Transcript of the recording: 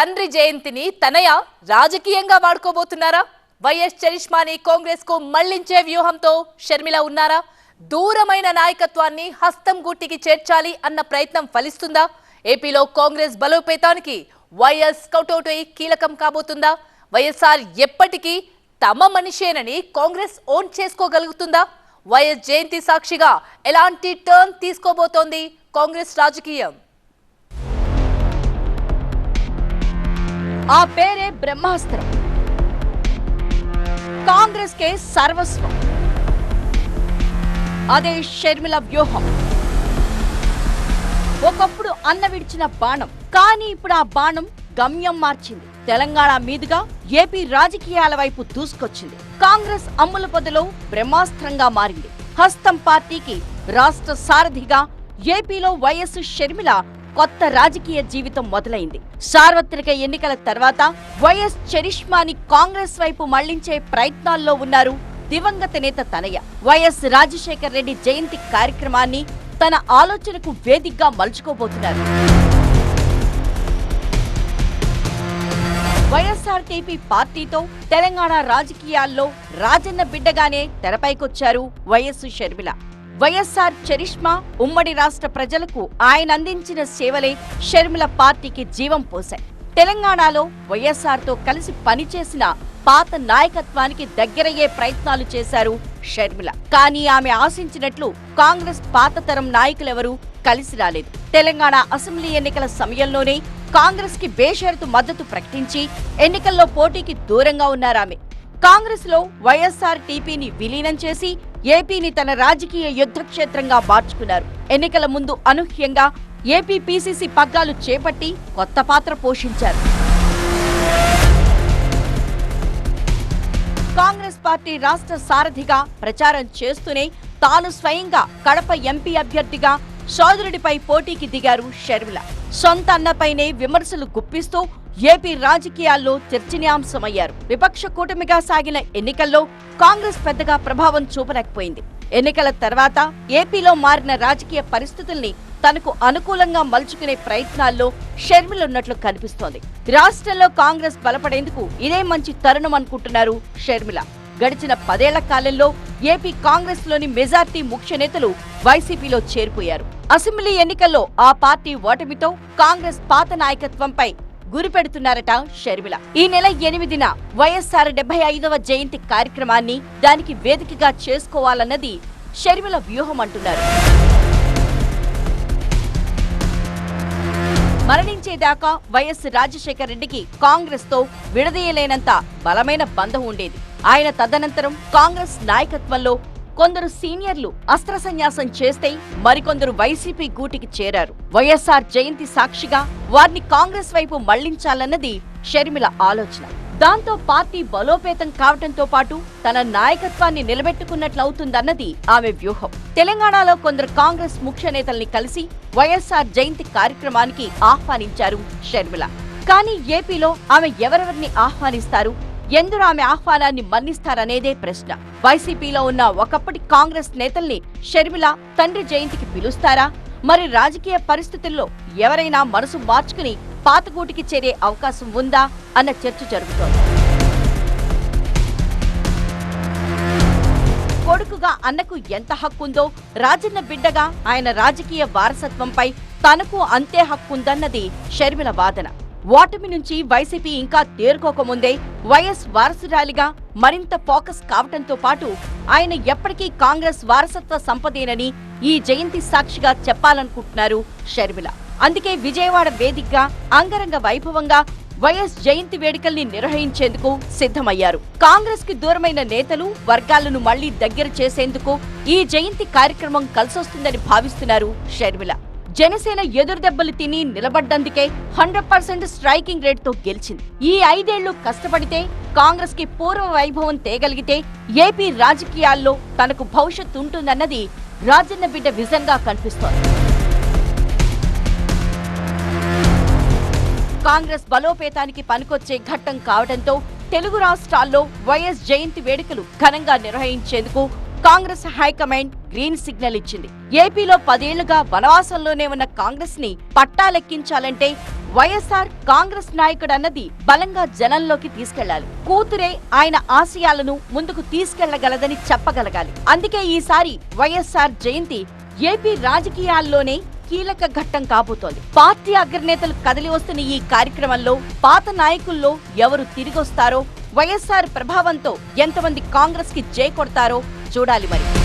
తండ్రి జయంతిని తనయ రాజకీయంగా వాడుకోబోతున్నారా? వైఎస్ చరిష్మాని కాంగ్రెస్కు మళ్ళించే వ్యూహంతో షర్మిల ఉన్నారా? దూరమైన నాయకత్వాన్ని హస్తం గుట్టికి చేర్చాలి అన్న ప్రయత్నం ఫలిస్తుందా? ఏపీలో కాంగ్రెస్ బలోపేతానికి వైఎస్ కౌటౌటై కీలకం కాబోతుందా? వైఎస్ఆర్ ఎప్పటికీ తమ మనిషేనని కాంగ్రెస్ ఓన్ చేసుకోగలుగుతుందా? వైఎస్ జయంతి సాక్షిగా ఎలాంటి టర్న్ తీసుకోబోతోంది కాంగ్రెస్ రాజకీయం? ఆ పేరే బ్రహ్మాస్త్రం. కాంగ్రెస్ కే సర్వస్వం. అదే షర్మిల వ్యూహం. ఒకప్పుడు అన్న విడిచిన బాణం కానీ ఇప్పుడు ఆ బాణం గమ్యం మార్చింది. తెలంగాణ మీదుగా ఏపీ రాజకీయాల వైపు దూసుకొచ్చింది. కాంగ్రెస్ అమ్ముల పొదలో బ్రహ్మాస్త్రంగా మారింది. హస్తం పార్టీకి రాష్ట్ర సారథిగా ఏపీలో వైఎస్ షర్మిల కొత్త రాజకీయ జీవితం మొదలైంది. సార్వత్రిక ఎన్నికల తర్వాత వైఎస్ చరిష్మాని కాంగ్రెస్ వైపు మళ్ళించే ప్రయత్నాల్లో ఉన్నారు దివంగత నేత తనయ్య వైఎస్ రాజశేఖర్ రెడ్డి జయంతి కార్యక్రమాన్ని తన ఆలోచనకు వేదికగా మలుచుకోబోతున్నారు. వైఎస్ఆర్టీపీ పార్టీతో తెలంగాణ రాజకీయాల్లో రాజన్న బిడ్డగానే తెరపైకొచ్చారు వైఎస్ షర్మిల. వైఎస్ఆర్ చరిష్మా ఉమ్మడి రాష్ట్ర ప్రజలకు ఆయన అందించిన సేవలే షర్మిల పార్టీకి జీవం పోశాయి. తెలంగాణలో వైఎస్ఆర్తో కలిసి పనిచేసిన పాత నాయకత్వానికి దగ్గరయ్యే ప్రయత్నాలు చేశారు షర్మిల. కానీ ఆమె ఆశించినట్లు కాంగ్రెస్ పాత తరం నాయకులెవరూ కలిసి రాలేదు. తెలంగాణ అసెంబ్లీ ఎన్నికల సమయంలోనే కాంగ్రెస్కి బేషరతు మద్దతు ప్రకటించి ఎన్నికల్లో పోటీకి దూరంగా ఉన్నారామె కాంగ్రెస్లో వైఎస్ఆర్ టీపీని విలీనం చేసి ఏపీని తన రాజకీయ యుద్ధక్షేత్రంగా మార్చుకున్నారు. ఎన్నికల ముందు అనూహ్యంగా ఏపీ పీసీసీ పగ్గాలు చేపట్టి కొత్త పాత్ర పోషించారు. కాంగ్రెస్ పార్టీ రాష్ట్ర సారథిగా ప్రచారం చేస్తూనే తాను స్వయంగా కడప ఎంపీ అభ్యర్థిగా సోదరుడిపై పోటీకి దిగారు షర్మిల. సొంత అన్నపైనే విమర్శలు గుప్పిస్తూ ఏపీ రాజకీయాల్లో చర్చనీయాంశమయ్యారు. విపక్ష కూటమిగా సాగిన ఎన్నికల్లో కాంగ్రెస్ పెద్దగా ప్రభావం చూపలేకపోయింది. ఎన్నికల తర్వాత ఏపీలో మారిన రాజకీయ పరిస్థితుల్ని తనకు అనుకూలంగా మలుచుకునే ప్రయత్నాల్లో షర్మిలున్నట్లు కనిపిస్తోంది. రాష్ట్రంలో కాంగ్రెస్ బలపడేందుకు ఇదే మంచి తరుణం అనుకుంటున్నారు షర్మిల. గడిచిన పదేళ్ళ కాలంలో ఏపీ కాంగ్రెస్లోని మెజార్టీ ముఖ్య నేతలు వైసీపీలో చేరిపోయారు. అసెంబ్లీ ఎన్నికల్లో ఆ పార్టీ ఓటమితో కాంగ్రెస్ పాత నాయకత్వంపై గురిపెడుతున్నారట షర్మిల. ఈ నెల ఎనిమిదిన వైఎస్ఆర్ డెబ్బై ఐదవ జయంతి కార్యక్రమాన్ని దానికి వేదికగా చేసుకోవాలన్నది షర్మిల వ్యూహం అంటున్నారు మరణించేదాకా వైఎస్ రాజశేఖర రెడ్డికి కాంగ్రెస్తో విడదీయలేనంత బలమైన బంధం ఉండేది. ఆయన తదనంతరం కాంగ్రెస్ నాయకత్వంలో కొందరు సీనియర్లు అస్త్ర సన్యాసం చేస్తే మరికొందరు వైసీపీ గూటికి చేరారు. వైఎస్ఆర్ జయంతి సాక్షిగా వారిని కాంగ్రెస్ వైపు మళ్ళించాలన్నది షర్మిల ఆలోచన. దాంతో పార్టీ బలోపేతం కావటంతో పాటు తన నాయకత్వాన్ని నిలబెట్టుకున్నట్లవుతుందన్నది ఆమె వ్యూహం. తెలంగాణలో కొందరు కాంగ్రెస్ ముఖ్య నేతల్ని కలిసి వైఎస్ఆర్ జయంతి కార్యక్రమానికి ఆహ్వానించారు షర్మిల. కానీ ఏపీలో ఆమె ఎవరెవరిని ఆహ్వానిస్తారు? ఎందరు ఆమె ఆహ్వానాన్ని మన్నిస్తారనేదే ప్రశ్న. వైసీపీలో ఉన్న ఒకప్పటి కాంగ్రెస్ నేతల్ని షర్మిల తండ్రి జయంతికి పిలుస్తారా? మరి రాజకీయ పరిస్థితుల్లో ఎవరైనా మనసు మార్చుకుని పాతగూటికి చేరే అవకాశం ఉందా? అన్న చర్చ జరుగుతోంది. కొడుకుగా అన్నకు ఎంత హక్కుందో రాజన్న బిడ్డగా ఆయన రాజకీయ వారసత్వంపై తనకు అంతే హక్కుందన్నది షర్మిల వాదన. ఓటమి నుంచి వైసీపీ ఇంకా తేరుకోకముందే వైఎస్ వారసురాలిగా మరింత ఫోకస్ కావటంతో పాటు ఆయన ఎప్పటికీ కాంగ్రెస్ వారసత్వ సంపదేనని ఈ జయంతి సాక్షిగా చెప్పాలనుకుంటున్నారు షర్మిల. అందుకే విజయవాడ వేదికగా అంగరంగ వైభవంగా వైఎస్ జయంతి వేడుకల్ని నిర్వహించేందుకు సిద్ధమయ్యారు. కాంగ్రెస్కి దూరమైన నేతలు వర్గాలను మళ్ళీ దగ్గర చేసేందుకు ఈ జయంతి కార్యక్రమం కలిసొస్తుందని భావిస్తున్నారు షర్మిల. జనసేన ఎదురుదెబ్బలు తిని నిలబడ్డందుకే హండ్రెడ్ పర్సెంట్ స్ట్రైకింగ్ రేట్తో గెలిచింది. ఈ ఐదేళ్ళు కష్టపడితే కాంగ్రెస్కి పూర్వ వైభవం తేగలిగితే ఏపీ రాజకీయాల్లో తనకు భవిష్యత్తు ఉంటుందన్నది రాజన్న బిడ్డ విజన్గా కనిపిస్తోంది. కాంగ్రెస్ బలోపేతానికి పనికొచ్చే ఘట్టం కావడంతో తెలుగు రాష్ట్రాల్లో వైఎస్ జయంతి వేడుకలు ఘనంగా నిర్వహించేందుకు కాంగ్రెస్ హైకమాండ్ గ్రీన్ సిగ్నల్ ఇచ్చింది. ఏపీలో పదేళ్ళుగా వనవాసంలోనే ఉన్న కాంగ్రెస్ని పట్టాలెక్కించాలంటే వైఎస్ఆర్ కాంగ్రెస్ నాయకుడు అన్నది బలంగా జనంలోకి తీసుకెళ్ళాలి. కూతురే ఆయన ఆశయాలను ముందుకు తీసుకెళ్ళగలదని చెప్పగలగాలి. అందుకే ఈసారి వైఎస్ఆర్ జయంతి ఏపీ రాజకీయాల్లోనే కీలక ఘట్టం కాబోతోంది. పార్టీ అగ్రనేతలు కదిలి వస్తున్న ఈ కార్యక్రమంలో పాత నాయకుల్లో ఎవరు తిరిగొస్తారో వైఎస్ఆర్ ప్రభావంతో ఎంతమంది కాంగ్రెస్కి జై కొడతారో చూడాలి మరి.